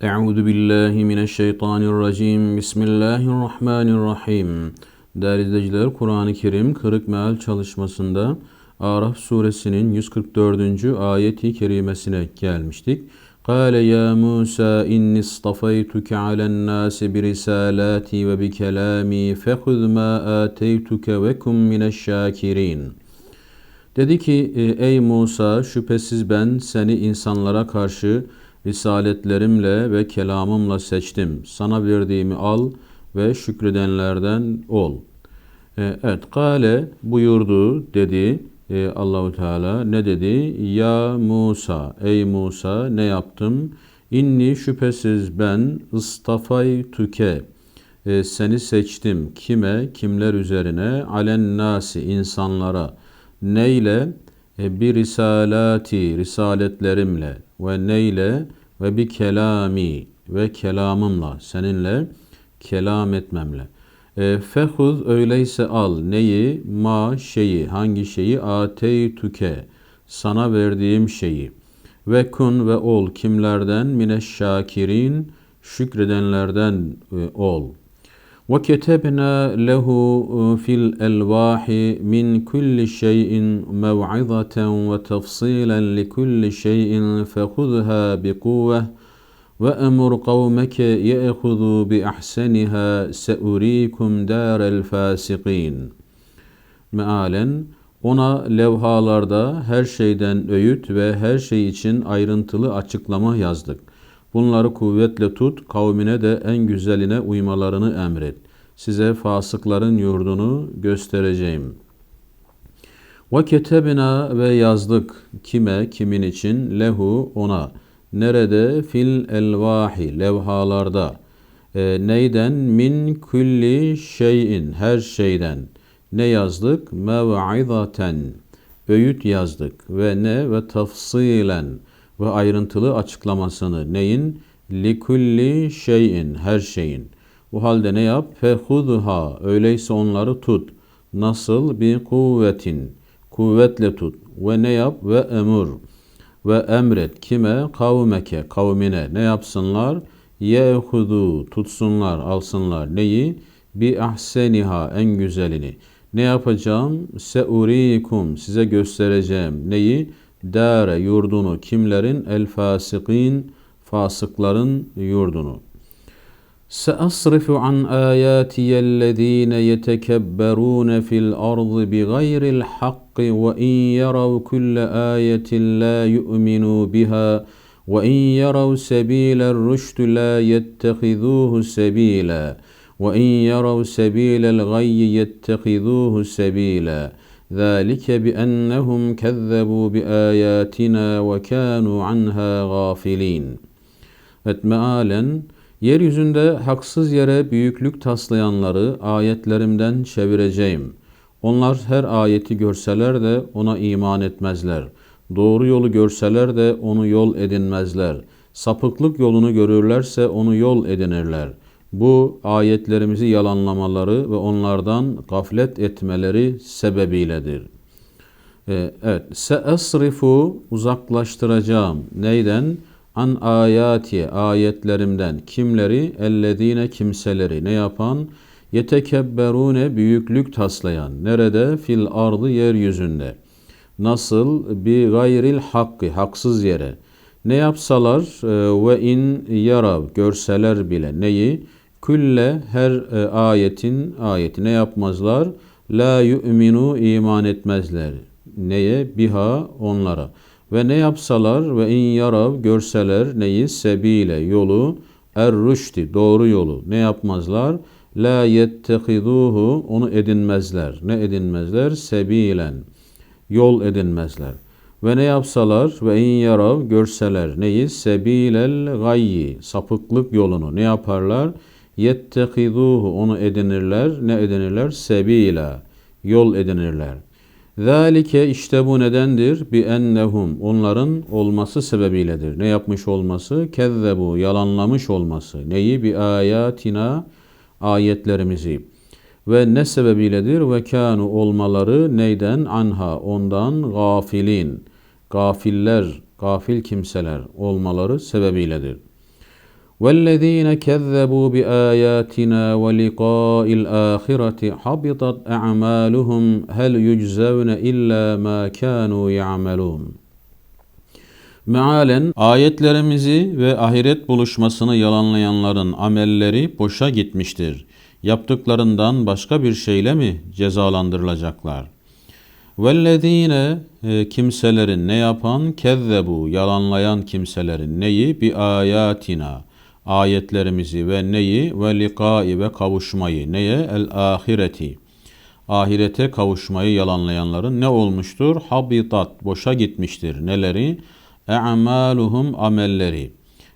Euzu billahi mineşşeytanirracim. Bismillahirrahmanirrahim. Değerli izleyiciler, Kur'an-ı Kerim Kırık Meal çalışmasında Araf suresinin 144. ayeti kerimesine gelmiştik. İnni istafaytuke alen nasi bi risalati ve bi kelami fehuz ma ateytuke ve kum mineşşakirin. Dedi ki ey Musa şüphesiz ben seni insanlara karşı risaletlerimle ve kelamımla seçtim. Sana verdiğimi al ve şükredenlerden ol. E, evet, kale buyurdu dedi e, Allahu Teala ne dedi? Ya Musa, ey Musa ne yaptım? İnni şüphesiz ben ıstafay tüke e, seni seçtim. Kime? Kimler üzerine? Alen nasi insanlara. Neyle? E, bir risalati, risaletlerimle ve neyle? Ve bir kelami ve kelamımla, seninle kelam etmemle. E, fehuz öyleyse al neyi? Ma şeyi, hangi şeyi? Ateytuke, sana verdiğim şeyi. Ve kun ve ol kimlerden? Mineşşakirin, şükredenlerden e, ol.'' وكتبنا له في الألواح من كل شيء موعظة وتفصيلا لكل شيء فخذها بقوة وأمر قومك يأخذوا بأحسنها سأريكم دار الفاسقين Mealen ona levhalarda her şeyden öğüt ve her şey için ayrıntılı açıklama yazdık. Bunları kuvvetle tut, kavmine de en güzeline uymalarını emret. Size fasıkların yurdunu göstereceğim. Ve ketebina ve yazdık kime, kimin için? Lehu ona. Nerede? Fil elvahi, levhalarda. E, neyden? Min kulli şeyin, her şeyden. Ne yazdık? Mev'izaten. Öğüt yazdık. Ve ne? Ve tafsilen ve ayrıntılı açıklamasını neyin? Likulli şeyin, her şeyin. Bu halde ne yap? Fehudha, öyleyse onları tut. Nasıl? Bir kuvvetin, kuvvetle tut. Ve ne yap? Ve emur. Ve emret. Kime? Kavmeke, kavmine. Ne yapsınlar? Yehudu, tutsunlar, alsınlar. Neyi? Bi ahseniha, en güzelini. Ne yapacağım? Seurikum, size göstereceğim. Neyi? dare yurdunu kimlerin? El fasikin fasıkların yurdunu. سأصرف عن آياتي الذين يتكبرون في الأرض بغير الحق وإن يروا كل آية لا يؤمنوا بها وإن يروا سبيل الرشد لا يتخذوه سبيلا وإن يروا سبيل الغي يتخذوه سبيلا ذلك بأنهم كذبوا بآياتنا وكانوا عنها غافلين. Evet mealen yeryüzünde haksız yere büyüklük taslayanları ayetlerimden çevireceğim. Onlar her ayeti görseler de ona iman etmezler. Doğru yolu görseler de onu yol edinmezler. Sapıklık yolunu görürlerse onu yol edinirler.'' bu ayetlerimizi yalanlamaları ve onlardan gaflet etmeleri sebebiyledir. Ee, evet, seesrifu uzaklaştıracağım. Neyden? An ayati ayetlerimden. Kimleri? Ellezine kimseleri. Ne yapan? Yetekebberune büyüklük taslayan. Nerede? Fil ardı yeryüzünde. Nasıl? Bi gayril hakkı. Haksız yere. Ne yapsalar? Ee, ve in yarav. Görseler bile. Neyi? Külle her e, ayetin ayetine yapmazlar. La yu'minu iman etmezler. Neye? Biha onlara. Ve ne yapsalar ve in yarav görseler neyi? Sebile yolu er rüşti doğru yolu. Ne yapmazlar? La yettehiduhu onu edinmezler. Ne edinmezler? Sebilen yol edinmezler. Ve ne yapsalar ve in yarav görseler neyi? Sebilel gayyi sapıklık yolunu ne yaparlar? Yettehiduhu onu edinirler. Ne edinirler? Sebila. Yol edinirler. Zalike işte bu nedendir. Bi ennehum onların olması sebebiyledir. Ne yapmış olması? Kezzebu yalanlamış olması. Neyi? Bi ayatina ayetlerimizi. Ve ne sebebiyledir? Ve kanu olmaları neyden? Anha ondan gafilin. Gafiller, gafil kimseler olmaları sebebiyledir. وَالَّذ۪ينَ كَذَّبُوا بِآيَاتِنَا وَلِقَاءِ الْآخِرَةِ حَبِطَتْ أَعْمَالُهُمْ هَلْ يُجْزَوْنَ إِلَّا مَا كَانُوا يَعْمَلُونَ Mealen ayetlerimizi ve ahiret buluşmasını yalanlayanların amelleri boşa gitmiştir. Yaptıklarından başka bir şeyle mi cezalandırılacaklar? Vellezine kimselerin ne yapan kezzebu yalanlayan kimselerin neyi bi ayatina ayetlerimizi ve neyi? Ve likai ve kavuşmayı neye? El ahireti ahirete kavuşmayı yalanlayanların ne olmuştur? Habitat boşa gitmiştir. Neleri? E'maluhum amelleri.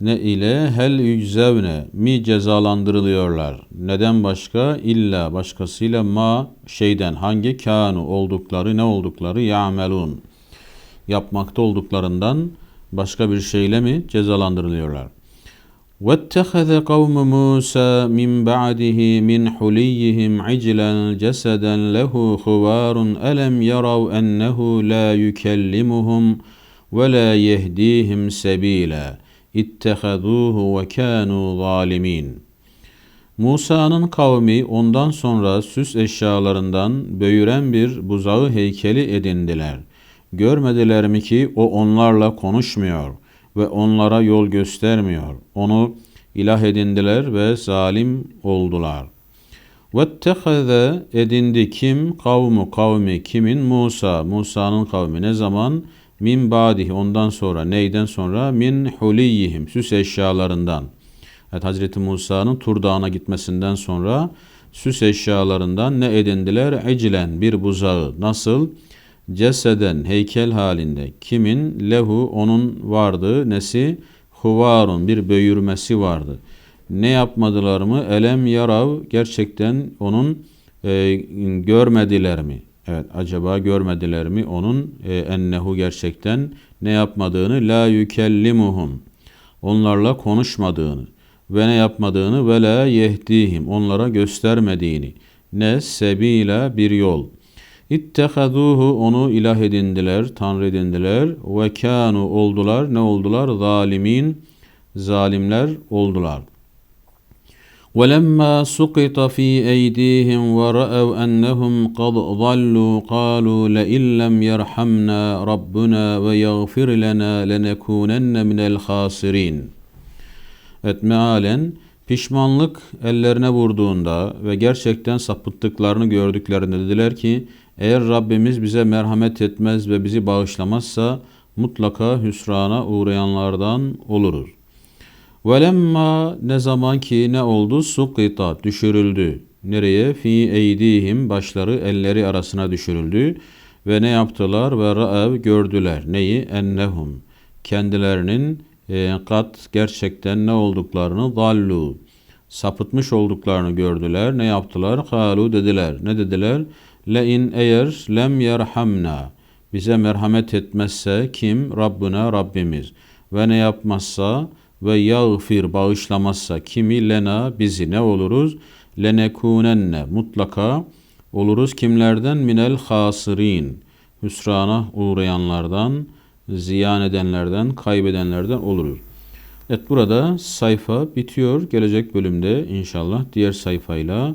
Ne ile hel yüczevne mi cezalandırılıyorlar. Neden başka? İlla başkasıyla ma şeyden hangi kanu oldukları ne oldukları ya'melun. Yapmakta olduklarından başka bir şeyle mi cezalandırılıyorlar? واتخذ قوم موسى من بعده من حليهم عجلا جسدا له خوار ألم يروا أنه لا يكلمهم ولا يهديهم سبيلا اتخذوه وكانوا ظالمين Musa'nın kavmi ondan sonra süs eşyalarından böğüren bir buzağı heykeli edindiler. Görmediler mi ki o onlarla konuşmuyor ve onlara yol göstermiyor. Onu ilah edindiler ve zalim oldular. وَاتَّخَذَ edindi kim? Kavmu kavmi kimin? Musa. Musa'nın kavmi ne zaman? Min badih ondan sonra neyden sonra? Min huliyihim süs eşyalarından. Evet Hazreti Musa'nın Tur Dağı'na gitmesinden sonra süs eşyalarından ne edindiler? Ecilen bir buzağı. Nasıl? Ceseden heykel halinde. Kimin? Lehu onun vardı. Nesi? Huvarun bir böğürmesi vardı. Ne yapmadılar mı? Elem yarav gerçekten onun e, görmediler mi? Evet acaba görmediler mi onun e, ennehu gerçekten ne yapmadığını la yükellimuhum onlarla konuşmadığını ve ne yapmadığını ve la yehdihim onlara göstermediğini ne sebila bir yol İttehaduhu onu ilah edindiler, tanrı edindiler ve kanu oldular ne oldular zalimin zalimler oldular. وَلَمَّا سُقِطَ فِي اَيْدِيهِمْ وَرَأَوْا أَنَّهُمْ قَدْ ضَلُّوا قَالُوا لَئِنْ لَمْ يَرْحَمْنَا رَبُّنَا وَيَغْفِرْ لَنَا لَنَكُونَنَّ مِنَ الْخَاسِرِينَ Evet mealen pişmanlık ellerine vurduğunda ve gerçekten sapıttıklarını gördüklerinde dediler ki eğer Rabbimiz bize merhamet etmez ve bizi bağışlamazsa mutlaka hüsrana uğrayanlardan oluruz. Velemma ne zaman ki ne oldu? Sukita düşürüldü. Nereye? Fi eydihim başları elleri arasına düşürüldü. Ve ne yaptılar? Ve ra'ev gördüler. Neyi? Ennehum. Kendilerinin e, kat gerçekten ne olduklarını dallu. Sapıtmış olduklarını gördüler. Ne yaptılar? Kalu dediler. Ne dediler? Le in eğer lem yerhamna. Bize merhamet etmezse kim? Rabbuna Rabbimiz. Ve ne yapmazsa ve yağfir bağışlamazsa kimi lena bizi ne oluruz? Lenekunenne mutlaka oluruz kimlerden? Minel hasirin. Hüsrana uğrayanlardan, ziyan edenlerden, kaybedenlerden oluruz. Evet burada sayfa bitiyor. Gelecek bölümde inşallah diğer sayfayla